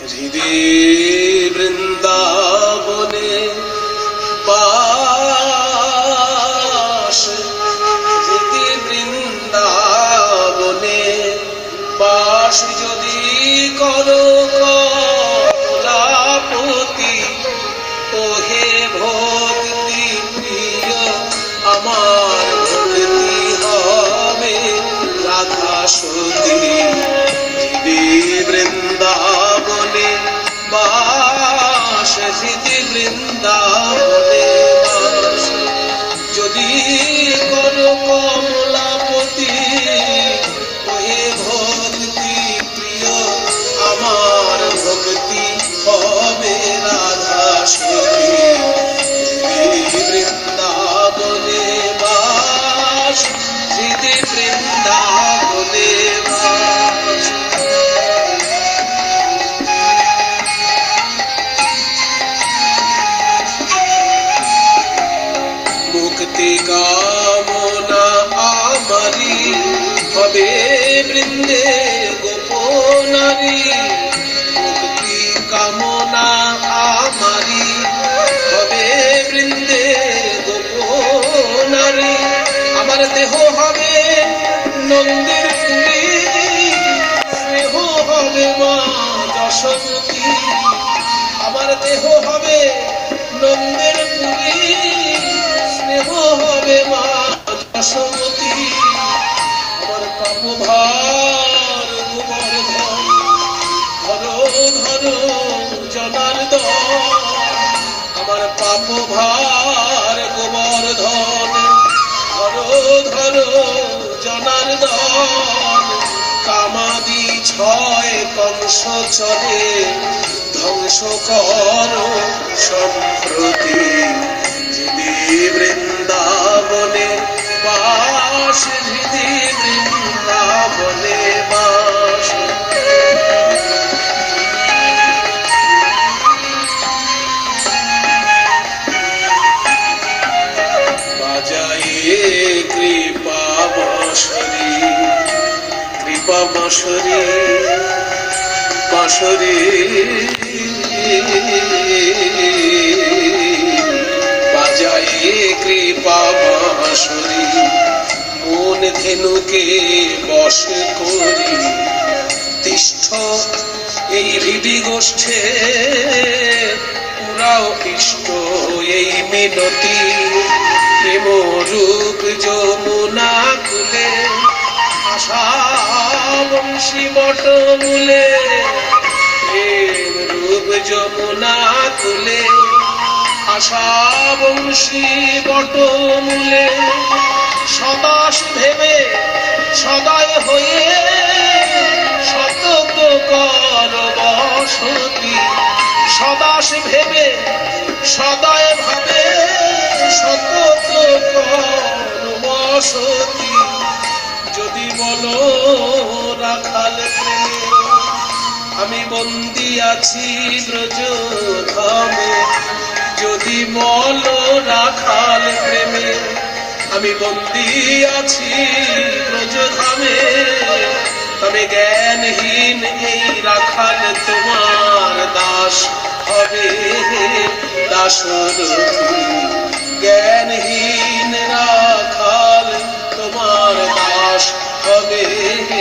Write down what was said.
হৃদি বৃন্দাবনে পাশ হৃদি বৃন্দাবনে পাশ যদি করো হৃদি কামনা আমারি হবে বৃন্দে গোপনারী মুক্তি কামনা আমারি হবে বৃন্দে গোপনারী আমার দেহ হবে নন্দের দেহ হবে মা যশোমতী। আমার দেহ হবে নন্দের আমার পাপ ভার ধন ধরো ধরো জনার্দন আমার পাপ ভার গোবর ধন, ধরো ধরো জনার্দন কামাদি ছয় কংস চলে, ধ্বংস কর সম্প্রতি। কৃপা বসরি কৃপা বসরি বাঁশরি। বাজায়ে কৃপা মন ধেনুকে বশ করি। তিষ্ঠ এই হৃদি গোষ্ঠে, পুরাও ইষ্ট এই মিনতি। প্রেম রূপ যমুনা কুলে আশা বংশী বট মূলে প্রেম রূপ যমুনা কুলে আশা বংশী বট মূলে সদাস ভেবে সদায় হয়ে সতত কর বসতি সদাস ভেবে সদায় বসতি যদি বলো রাখাল আমি বন্দি আছি ব্রজ ধামে যদি বলো রাখাল প্রেমে, আমি বন্দি আছি ব্রজ ধামে তবে জ্ঞানহীন এই রাখাল তোমার দাস হবে দাসরথী জ্ঞানহীন